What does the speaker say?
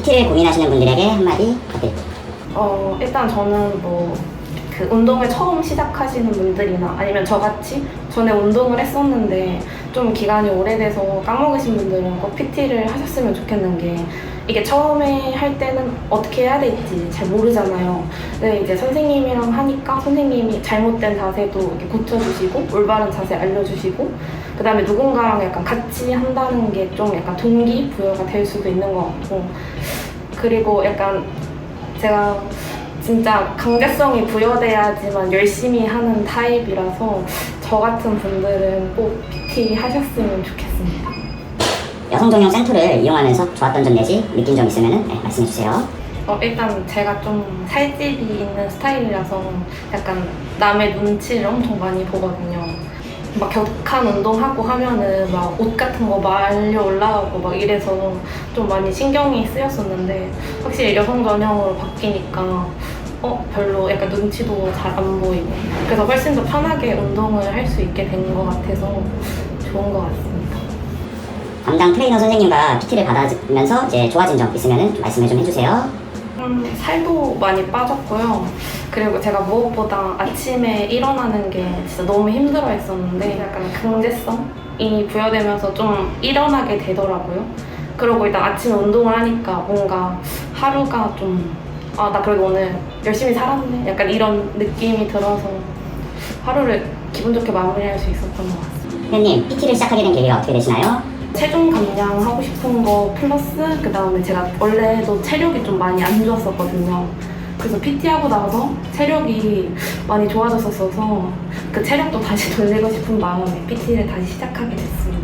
PT를 고민하시는 분들에게 한마디 부탁드립니다. 어, 일단 저는 뭐, 그 운동을 처음 시작하시는 분들이나 아니면 저같이 전에 운동을 했었는데 좀 기간이 오래돼서 까먹으신 분들은 꼭 PT를 하셨으면 좋겠는 게 이게 처음에 할 때는 어떻게 해야 될지 잘 모르잖아요. 근데 이제 선생님이랑 하니까 선생님이 잘못된 자세도 이렇게 고쳐주시고 올바른 자세 알려주시고 그 다음에 누군가랑 약간 같이 한다는 게 좀 약간 동기부여가 될 수도 있는 것 같고 그리고 약간 제가 진짜 강제성이 부여돼야지만 열심히 하는 타입이라서 저 같은 분들은 꼭 PT 하셨으면. 여 성 전용 센터를 이용하면서 좋았던 점 내지 느낀 점 있으면 네, 말씀해 주세요. 어, 일단 제가 좀 살집이 있는 스타일이라서 약간 남의 눈치를 엄청 많이 보거든요. 막 격한 운동하고 하면은 막 옷 같은 거 말려 올라가고 막 이래서 좀 많이 신경이 쓰였었는데 확실히 여성 전용으로 바뀌니까 어 별로 약간 눈치도 잘 안 보이고 그래서 훨씬 더 편하게 운동을 할 수 있게 된 것 같아서 좋은 것 같습니다. 담당 트레이너 선생님과 PT를 받으면서 이제 좋아진 점 있으면 좀 말씀을 좀 해주세요. 음, 살도 많이 빠졌고요. 그리고 제가 무엇보다 아침에 일어나는 게 진짜 너무 힘들어 했었는데 약간 강제성이 부여되면서 좀 일어나게 되더라고요. 그리고 일단 아침에 운동을 하니까 뭔가 하루가 좀, 아, 나 그래도 오늘 열심히 살았네. 약간 이런 느낌이 들어서 하루를 기분 좋게 마무리할 수 있었던 것 같습니다. 선생님, PT를 시작하게 된 계기가 어떻게 되시나요? 체중 감량하고 싶은 거 플러스 그 다음에 제가 원래도 체력이 좀 많이 안 좋았었거든요. 그래서 PT 하고 나서 체력이 많이 좋아졌었어서 그 체력도 다시 돌리고 싶은 마음에 PT를 다시 시작하게 됐어요.